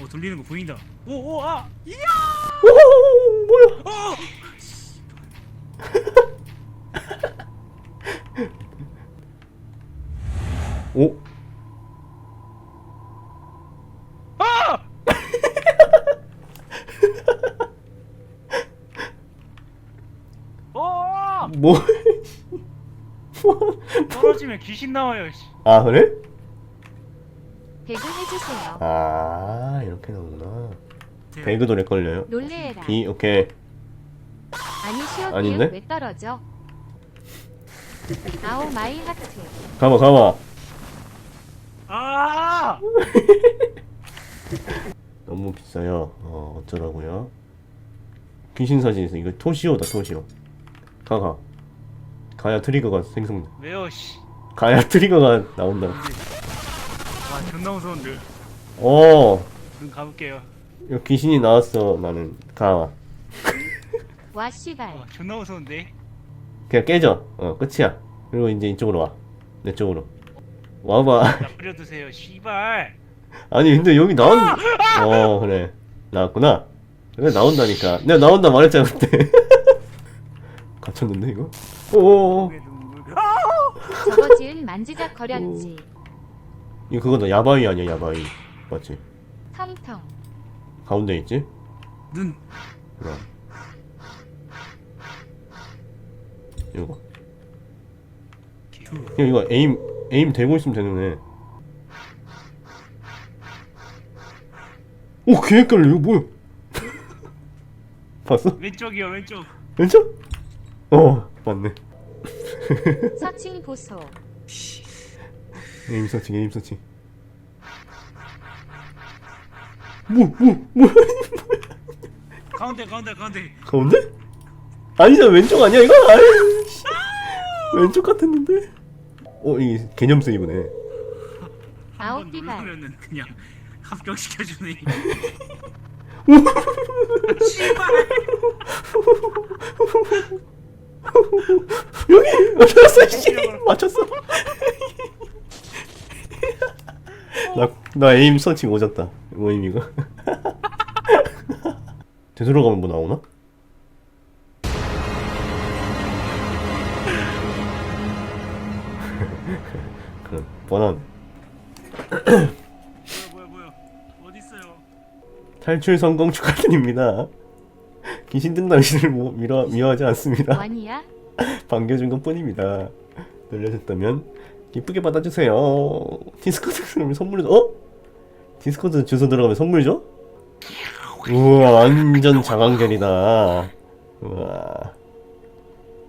어 돌리는 거 보인다. 오 오 아 이야. 오 뭐야? 어. 오 아! 어! 뭐? 떨어지면 귀신 나와요. 씨. 아 그래? 배그 해주세요. 아 이렇게 나오구나. 대박. 배그 노래 걸려요? 놀래라. B 오케이. 아니 시어 아닌데? 왜 떨어져? 아오 마이 하트. 가봐 가봐. 아! 너무 비싸요. 어 어쩌라고요? 귀신 사진 있어. 이거 토시오다 토시오. 가가. 가야 트리거가 생성. 왜요 씨. 가야 트리거가 나온다. 와 존나 무서운데. 어. 눈 감을게요. 이거 귀신이 나왔어 나는 가. 와 씨발. 와 존나 무서운데. 그냥 깨져. 어 끝이야. 그리고 이제 이쪽으로 와. 내 쪽으로. 와봐. 나 뿌려두세요. 씨발. 아니 근데 여기 나온. 어 그래 나왔구나. 그래 나온다니까. 내가 나온다 말했잖아 그때. 갇혔는데 이거? 오오오. 아! 저거 지은 만지작 거렸지. 이거 그거다 야바이 아니야 야바이. 맞지? 텅텅. 가운데 있지? 눈. 이거. 이거. 그냥 이거 에임 에임 대고 있으면 되는 애. 오, 개 헷갈려. 이거 뭐야? 봤어? 왼쪽이요 왼쪽. 왼쪽? 어, 맞네. 서칭 보소. 에임 서칭, 에임 서칭. 뭐, 뭐, 뭐야? 가운데 가운데 가운데. 가운데? 아니잖아, 왼쪽 아니야, 이거? 아이, 씨. 왼쪽 같았는데? 어, 이게 개념 세이브네. 아홉 한번 띠발. 누르면은 그냥 합격시켜주네. 씨발. 여기! 맞췄어, 씨! 맞췄어. 나, 나 에임 서칭 오졌다. 뭐임 이거? 되돌아가면 뭐 나오나? 그럼 뻔한 뭐야 뭐야 뭐야. 어디 있어요? 탈출 성공 축하드립니다. 귀신 든 당신을 뭐 미워, 미워하지 않습니다. 반겨준 것 뿐입니다. 놀라셨다면 기쁘게 받아주세요. 디스코드 그러면 선물 어? 디스코드 주소 들어가면 선물 줘? 우와 완전 자강결이다. 우와